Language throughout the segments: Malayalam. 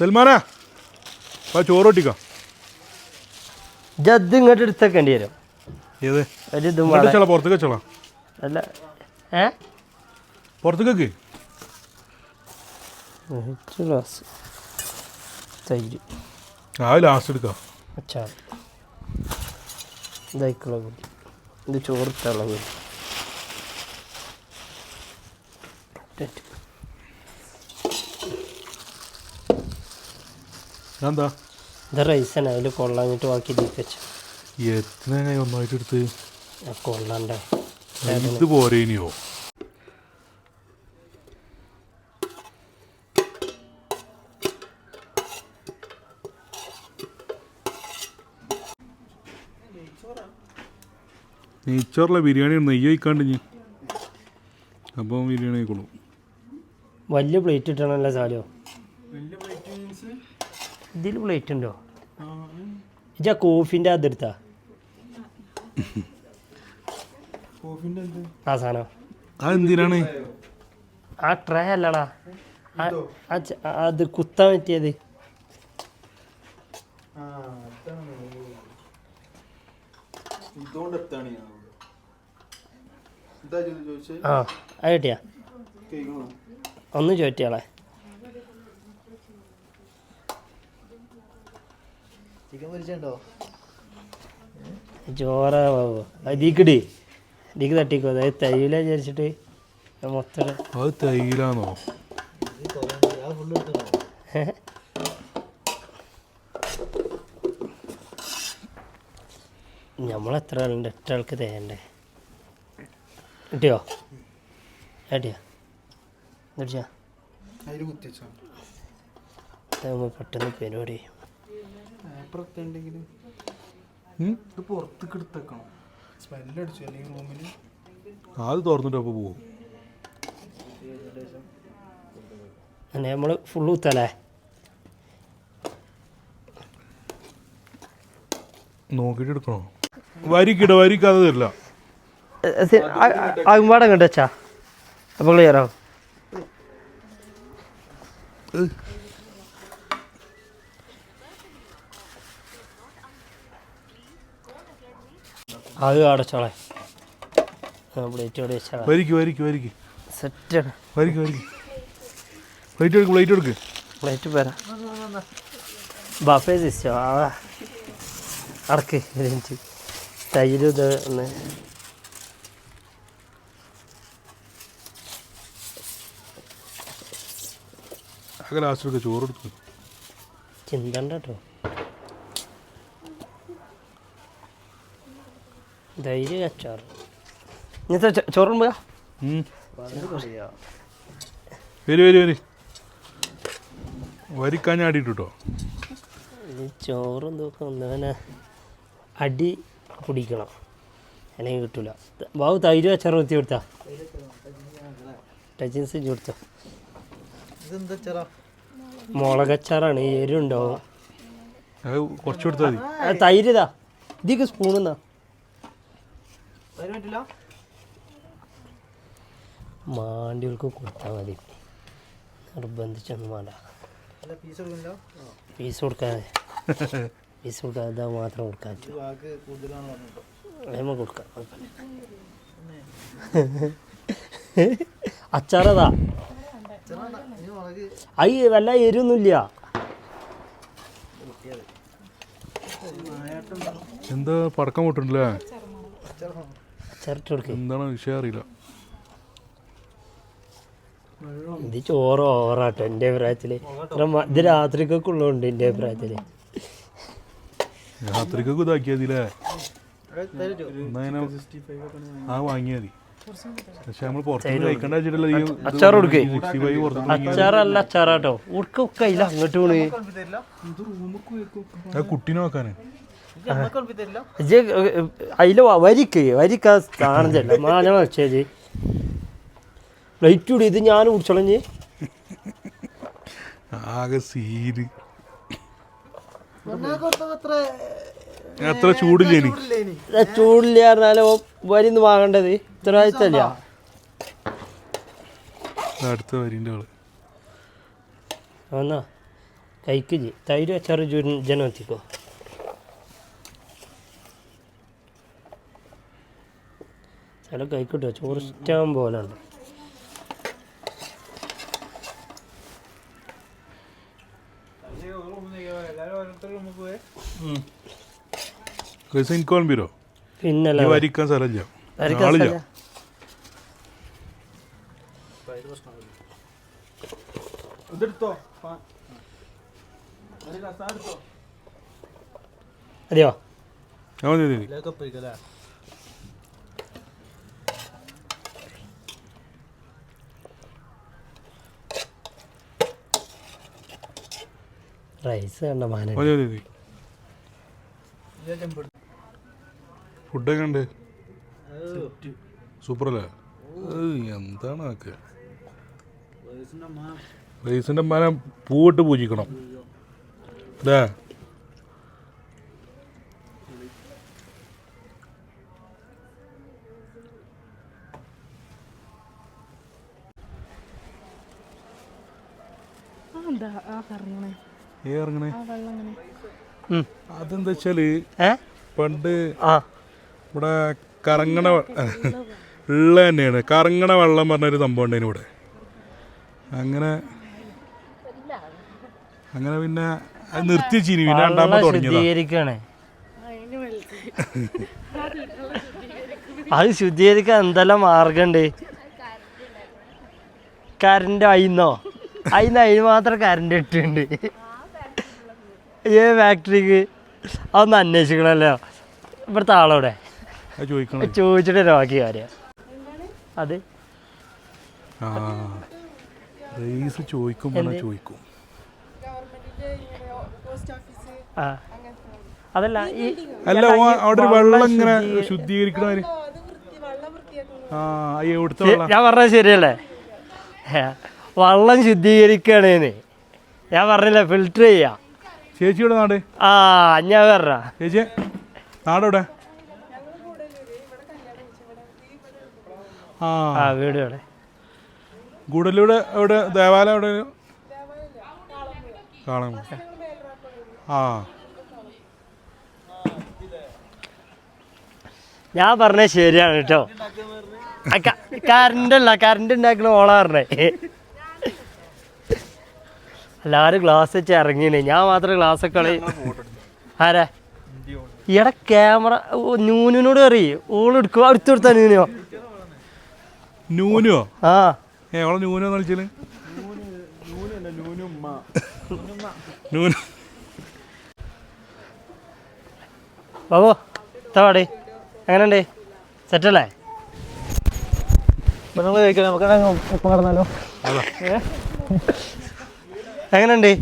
സൽമാനാ ആ ചോറ് ഒട്ടിക്കാം ജദ് ഇങ്ങോട്ട് എടുത്തേക്കേണ്ടി വരും. ഏത്? ഒരു ഇതും ഇങ്ങോട്ട് വേണം വെച്ചാളാ പുറത്തേക്ക് വെച്ചോളാം. അല്ല ഏ? പുറത്തേക്ക് ഒരു ഗ്ലാസ് തൈര്. ആ ലാസ്റ്റ് എടുക്കാം. അച്ചാർ ഇതായിക്കുള്ള കൂടി ഇത് ചോറിട്ടുള്ള കൂടി ഇട്ടിട്ട്. ഞാൻ എന്താ ഇത് റൈസാണ് അതിൽ കൊള്ളാഞ്ഞിട്ട് ബാക്കി ഇതിൽ വെച്ചു. എത്ര ഒന്നായിട്ട് എടുത്ത്? കൊള്ളാണ്ടേ. ഇത് പോരെ ഇനിയോ നെയ്ച്ചോറിലെ ബിരിയാണി നെയ്യ് വയ്ക്കാണ്ട് ഞാൻ അപ്പം ബിരിയാണി ആയിക്കോളും വലിയ പ്ലേറ്റ് ഇട്ടണല്ലോ സാലോ. ഇതിൽ പ്ലേറ്റ് ഉണ്ടോ? ഇജാ കോഫിന്റെ അതെടുത്താ ആ സാധനം. ആ ട്രേ അല്ലടാ. അത് കുത്താൻ പറ്റിയത്. ആ അത് കിട്ടിയാ. ഒന്ന് ചോറ്റിയാളെ ചിക്കൻ പൊരിച്ചുണ്ടോ ചോറ അതിക്കിടി ഇതിക്ക് തട്ടിക്കോ. അതായത് തൈല വിചാരിച്ചിട്ട്. മൊത്തം. അത് തൈലാണോ നമ്മളെത്ര ആളുണ്ട്? എട്ട് ആൾക്ക് തേണ്ടേ കിട്ടിയോ? ഏട്ടിയോ കിട്ടിയാ അതിൽ കുത്തിച്ചോ ഇതാകുമ്പോൾ പെട്ടെന്ന് പരിപാടി. ചെയ്യും. ഉണ്ടെങ്കിൽ ഇത് പുറത്തേക്ക് എടുത്തേക്കണം. സ്മെല്ല് അടിച്ചു അല്ലെങ്കിൽ റൂമിൽ അത് തുറന്നിട്ട് അപ്പോൾ പോകും നമ്മൾ ഫുള്ള് കുത്തല്ലേ നോക്കിയിട്ട് എടുക്കണോ? വരിക്കിട വരിക്കാതെ തരില്ല. അകുമ്പാടം കണ്ടു വെച്ചാ? അപ്പോൾ ക്ലിയറോ അത് അടച്ചോളെ പ്ലേറ്റ് വരിക്ക് വരിക്ക് വരിക്ക്. സെറ്റാണ് വരിക്ക് വരിക്ക്. പ്ലേറ്റ് എടുക്ക് പ്ലേറ്റ് എടുക്ക്. പ്ലേറ്റ് പോരാ ബഫേ സിസ്റ്റം ആ അടക്ക് തൈര് ഇത് ഒന്ന്. ചോറ് ചിന്തണ്ട കേട്ടോ ധൈര്യം അച്ചാറ് ഇന്നത്തെ ചോറും പോയാ വരി വരി വരി. വരിക്കാഞ്ഞാടിട്ടോ ചോറും തൂക്കം അടി പിടിക്കണം. അല്ലെങ്കിൽ കിട്ടൂല. ബാബു തൈര് അച്ചാർ കുത്തി കൊടുത്താ? ടച്ചിൻസ് കൊടുത്തോ? ഇതെന്താ ചെറ മുളകച്ചാറാണ് ഈ എരുണ്ടാവും കുറച്ച് കൊടുത്താൽ മതി. തൈര് ഇതാ. ഇതിക്ക് സ്പൂൺ എന്നാ അതിന് പറ്റില്ല മാണ്ടികൾക്ക് കൊടുത്താൽ മതി. നിർബന്ധിച്ചൊന്നും വേണ്ട അല്ല പീസ് കൊടുക്കാതെ. പീസ് കൊടുക്കാതെ മാത്രം കൊടുക്കാൻ അതിമ്മ കൊടുക്കാം. അച്ചാറതാ. ചെറാണ്ട അയ്യ വല്ല എരിയൊന്നുമില്ല എന്താ പടക്കം പൊട്ടുണ്ടല്ലേ കൊടുക്കുക എന്താണ് വിഷയം അറിയില്ല. ഇത് ചോറ് ഓവറാട്ടോ എന്റെ അഭിപ്രായത്തിൽ ഇത് രാത്രിക്കൊക്കെ ഉള്ളതുണ്ട് എന്റെ അഭിപ്രായത്തിൽ രാത്രിക്കൊക്കെ ഇതാക്കിയതില്ലേ ആ മതി. പക്ഷെ നമ്മൾ പുറത്തുനിന്ന് കഴിക്കണ്ട വെച്ചിട്ടല്ല കൊടുക്കേ. അച്ചാറല്ല അച്ചാറാട്ടോ. ഉടുക്കൊക്കെ ഇല്ല അങ്ങോട്ട് പോണേ കുട്ടീനെ വെക്കാന്. അതിൽ വരിക്ക് വരിക്ക സ്ഥാനം ചെല്ല. മാന വെച്ചേജ് ലൈറ്റ് കൂടി ഇത് ഞാൻ കുടിച്ചോളഞ്ഞ് ആകെ സീര് അത്ര അത്ര ചൂടില്ല പറഞ്ഞാലോ വരിന്ന് വാങ്ങേണ്ടത്? ഉത്തരവാദിത്തല്ല അടുത്ത വരിന്റെ ആൾ. എന്നാ കഴിക്ക് ജി തൈര് വെച്ചാറ് ജനം ചില കഴിക്കട്ടോ ചോറ് ഇഷ്ടം പോലെ ഉണ്ട് പിന്നല്ല വരിക്കാൻ സ്ഥലമില്ല. ഇതെടുത്തോ. അതെയോ ആ, മതി മതി, മതി ലേക്കപ്പരിക്കല്ലേ റൈസ് കണ്ട മാന മതി മതി മതി. ഫുഡൊക്കെ ഉണ്ട് സൂപ്പറല്ലേ? എന്താണ് ആക്ക് റൈസിന്റെ അമ്മാനെ പൂവിട്ട് പൂജിക്കണം. അല്ലേ? എന്താ ആ കറിയണേ ഏ ഇറങ്ങണേ. അതെന്താ വെച്ചാൽ പണ്ട് ഇവിടെ കറങ്ങണ ഉള്ള തന്നെയാണ്. കറങ്ങണ വെള്ളം പറഞ്ഞൊരു സംഭവം ഉണ്ടായിരുന്നു ഇവിടെ. അങ്ങനെ അങ്ങനെ പിന്നെ അത് നിർത്തി വെച്ചിനി പിന്നെ രണ്ടാമത് തുടങ്ങിയതാണ് അത് ശുദ്ധീകരിക്കാൻ എന്തെല്ലാം മാർഗമുണ്ട് കറണ്ട് അയിന്നോ അയിന്ന് അതിന് മാത്രം കറണ്ട് ഇട്ടുണ്ട് ഏ ഫാക്ടറിക്ക് അതൊന്ന് അന്വേഷിക്കണമല്ലോ ഇവിടുത്തെ ആളോടെ ചോദിച്ചിട്ട് ബാക്കി കാര്യം. അത്? ആ റേസ് ചോദിക്കും ചോദിക്കും. അതല്ല ഈ അല്ല അവിടെ ഒരു വെള്ളം ഇങ്ങനെ ശുദ്ധീകരിക്കണവര് ഞാൻ പറഞ്ഞത് ശരിയല്ലേ? വെള്ളം ശുദ്ധീകരിക്കണേന്ന് ഞാൻ പറഞ്ഞില്ല ഫിൽറ്റർ ചെയ്യാം. ചേച്ചിയുടെ നാട്? ആ ഞാൻ വേറെ ചേച്ചി നാടെവിടെ? ആ. വീട് ഇവിടെ ഗുഡലൂടെ എവിടെ ദേവാലയം എവിടെ? കാണാൻ ആ. ഞാൻ പറഞ്ഞ ശരിയാണ് കേട്ടോ. കറണ്ട് അല്ല കറണ്ട് ഉണ്ടാക്കണ ഓളാ പറഞ്ഞേ എല്ലാവരും ഗ്ലാസ് വെച്ച് ഇറങ്ങിയില്ലേ? ഞാൻ മാത്രം ഗ്ലാസ് ഒക്കെ കളി ആരാ? ഇയാടെ ക്യാമറ നൂനിനോട് കറി ഓൾ എടുക്കുക അടുത്ത് കൊടുത്താ ന്യൂനോ നൂനോ ആ. ഏ ഓളെ നൂനോ എന്ന് ബാബോ നൂന. ബാബു തവാടി എങ്ങനെയുണ്ട്? സെറ്റല്ലേ? നമ്മൾ കഴിക്കാം നമുക്ക് ഒപ്പം കിടന്നാലോ? എങ്ങനെയുണ്ട്?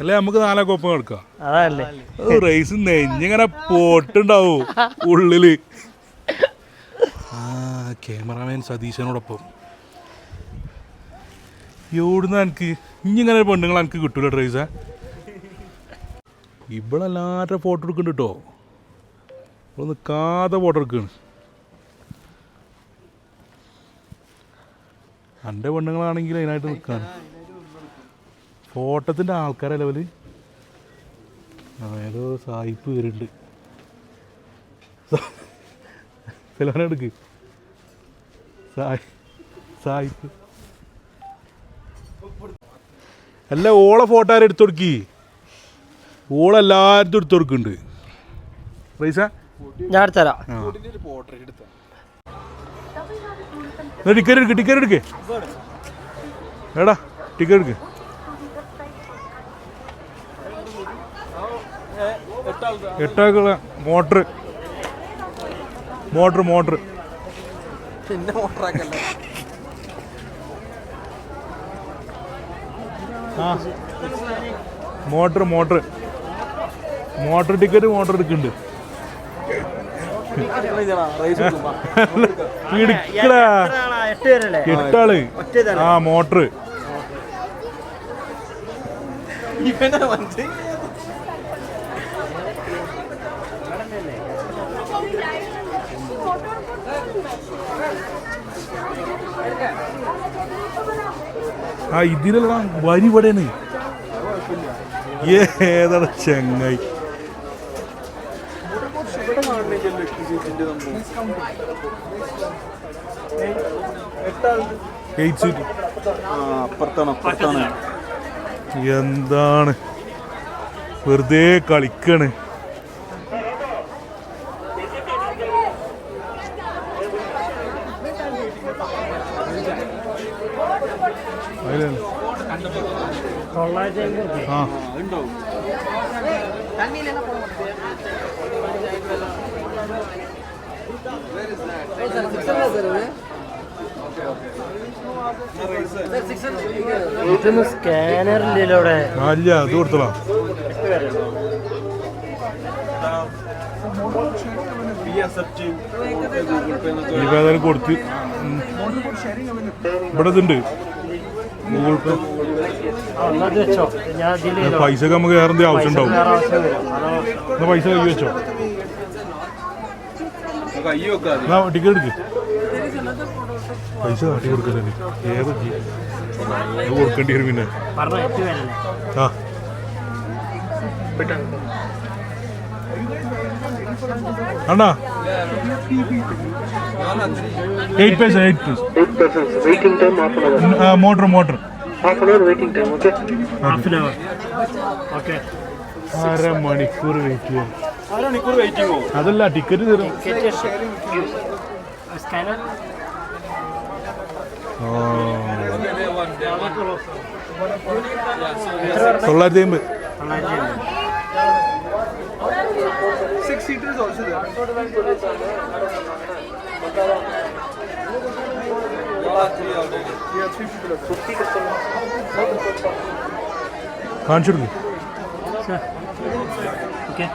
അല്ലേ നമുക്ക് നാലൊക്കെ ഒപ്പം എടുക്കാം. അതല്ലേ റൈസ് നെഞ്ഞിങ്ങനെ പോട്ടുണ്ടാവൂ ഉള്ളിൽ. ആ ക്യാമറാമാൻ സതീശനോടൊപ്പം. എവിടുന്ന എനിക്ക്? ഇങ്ങനെ പെണ്ണുങ്ങൾ എനിക്ക് കിട്ടൂല ഡ്രൈസ ഇവിടെ ഫോട്ടോ എടുക്കുന്നുണ്ട് കേട്ടോ ഇവിടെ നിൽക്കാതെ ഫോട്ടോ എടുക്കുകയാണ് എന്റെ പെണ്ണുങ്ങളാണെങ്കിൽ അതിനായിട്ട് നിൽക്കാണ് ഫോട്ടത്തിന്റെ ആൾക്കാരെ ലെവൽ. ഏതോ സായിപ്പ് വരുന്നുണ്ട് സെലോന എടുക്ക്. സായി സായിപ്പ്. അല്ല ഓളെ ഫോട്ടോ ആരും എടുത്തു കൊടുക്കി? ഓളെല്ലാരും എടുത്തു കൊടുക്കുന്നുണ്ട്. പൈസ ഞാൻ എടുത്തരാം ടിക്കറ്റ് എടുക്ക് ടിക്കറ്റ് എടുക്ക്. എടാ ടിക്കറ്റ് എടുക്ക്. എട്ടാക്കുള്ള മോട്ടർ. Motor motor. പിന്നെ മോട്ടറാക്കല്ല ആ. Motor motor. Motor ticket motor എടുക്കുന്നുണ്ട്. എട്ടാൾ ആ മോട്ടർ. ഇവനെ മനസ്സിൽ ആ ഇതിലുള്ള വരി ഇവിടെയാണ്. ഏതാണ് ചെങ്ങായി. എയ്റ്റ് സീറ്റ് അപ്പുറത്താണ് അപ്പുറത്താണ്. എന്താണ്? വെറുതെ കളിക്കാണ്. ഇതൊന്നും സ്കാനർ ഇല്ലല്ലോ അല്ല അത് കൊടുത്തളാ. ഏതായാലും കൊടുത്ത്. ഇവിടെ ഇതുണ്ട്. Google pay. പൈസ ഒക്കെ നമുക്ക് വേറെ എന്തെങ്കിലും ആവശ്യം ഉണ്ടാവും. എന്നാ പൈസ കൈ വെച്ചോ എന്നാ ടിക്കറ്റ് എടുക്ക്. പൈസ കാട്ടി കൊടുക്കല്ലേ ഏത്? അത് കൊടുക്കേണ്ടി വരും പിന്നെ. ആ. അണ്ണാ. എയ്റ്റ് പൈസ eight hour. Motor motor Half an hour waiting time, okay? Half an hour okay അര മണിക്കൂർ വെയിറ്റ് ചെയ്യാം. അരമണിക്കൂർ അതല്ല ടിക്കറ്റ് തരും. സ്കാനർ അമ്പത് തൊള്ളായിരത്തി അമ്പത്. സിക്സ് സീറ്റേഴ്സ് ഓൾസോ കാണിച്ചു കൊടുക്ക് okay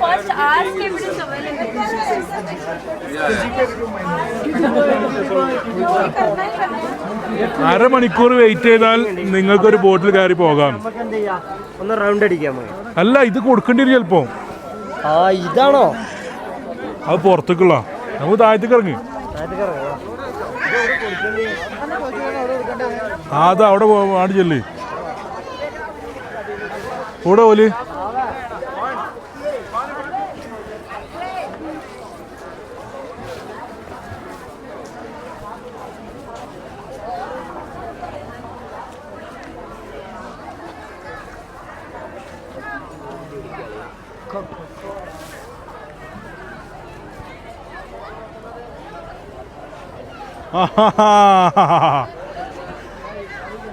First ask if it is available. അരമണിക്കൂർ വെയിറ്റ് ചെയ്താൽ നിങ്ങൾക്കൊരു ബോട്ടിൽ കയറി പോകാം. നമുക്ക് എന്ത് ചെയ്യാം ഒന്ന് റൗണ്ട് അടിക്കാം അല്ല ഇത് കൊടുക്കേണ്ടി വരും ചിലപ്പോ. ആ ഇതാണോ? അത് പുറത്തേക്കുള്ള നമുക്ക് താഴത്തേക്ക് ഇറങ്ങി. അത് അവിടെ ആട് ചെല്ല്. ഇവിടെ ഓൽ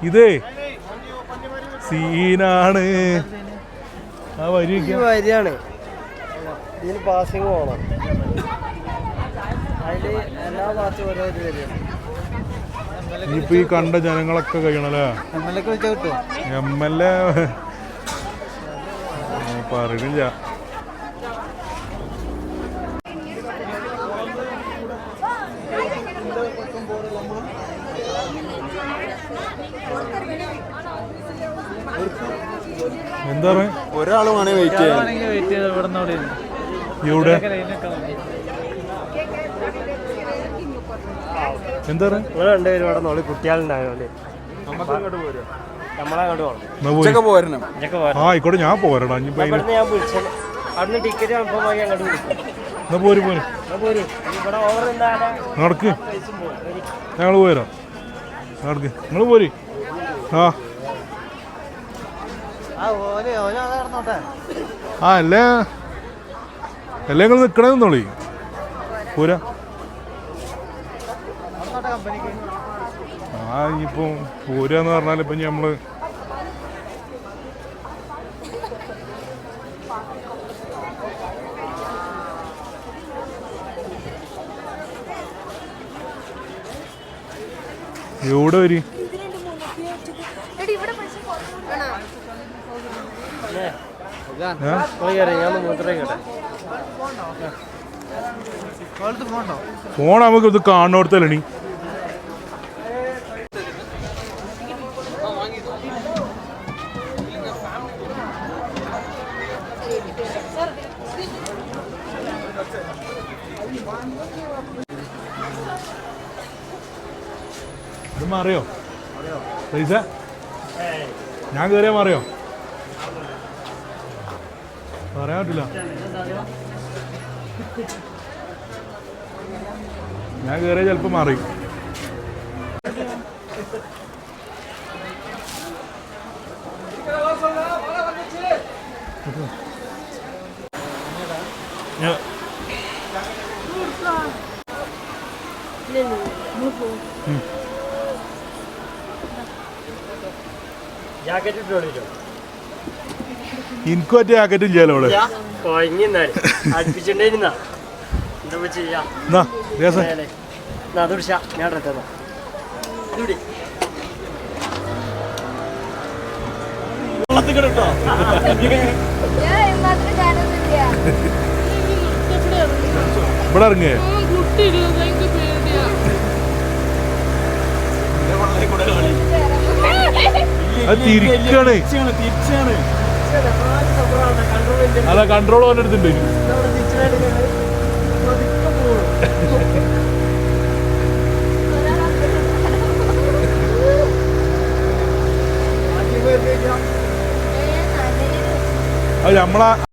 ഇതേ. സീനാണ്. ആ വരി ഈ വരിയാണ്. ഇതിന് പാസിങ് പോകണം അതിൽ എല്ലാ ഭാഗത്തും ഓരോ ഇത് വരും ഇനിയിപ്പോ ഈ കണ്ട ജനങ്ങളൊക്കെ കഴിയണല്ലേ? എം എൽ എ പറയണില്ല എന്താ പറയാ? ഒരാൾ വേണേ വെയിറ്റ് വെയിറ്റ് ചെയ്ത് ഇവിടെ നിന്ന് ഇവിടെ എന്താ പറയാ? നിങ്ങൾ രണ്ടുപേരും ഇവിടെ നോളി കുട്ടികളുണ്ടായതുകൊണ്ട് നമ്മളങ്ങോട്ട് പോകണം എന്നാ പോയി. പോരണം. ഇതൊക്കെ പോരാ. ആ ആയിക്കോട്ടെ ഞാൻ പോരടാ. ഞാൻ അവിടുന്ന് ടിക്കറ്റ് കൺഫേം ആക്കി അങ്ങോട്ട് വിളിക്കും. പോര് പോര്. പോര്. ഇവിടെ ഓവർ എന്താണ് നടക്ക്. ഞങ്ങൾ പോരാ. നടക്ക്. നിങ്ങൾ പോര്. ആ. ആ അല്ലേ അല്ലേ നിങ്ങൾ നിൽക്കണേ നിന്നോളി പോരാ. ആ ഇനിയിപ്പോൾ പോരാന്ന് പറഞ്ഞാൽ ഇപ്പം നമ്മൾ എവിടെ വരി എടി ഇവിടെ പൈസ ഏ? പോയി കയറി ഞാൻ മൂത്രയ്ക്കട്ടെ കോളത്ത് പോകണ്ടോ ഫോൺ നമുക്ക് ഇത് കാണുന്നിടത്തല്ലണി ഇത് മാറിയോ? പൈസ? ഞാൻ കയറിയാ മാറിയോ? പറയാൻ പറ്റില്ല ഞാൻ കയറിയ ചിലപ്പോൾ മാറി. ജാക്കറ്റ് ഇട്ടോളില്ലോ എനിക്ക് പറ്റിയ ജാക്കറ്റ് ഇല്ലല്ലോ ഇവിടെ ഇറങ്ങേ. തിരിക്കാണ്. തിരിച്ചാണ്. അല്ല കൺട്രോൾ അവന്റെ അടുത്തുണ്ട്. അത് നമ്മളെ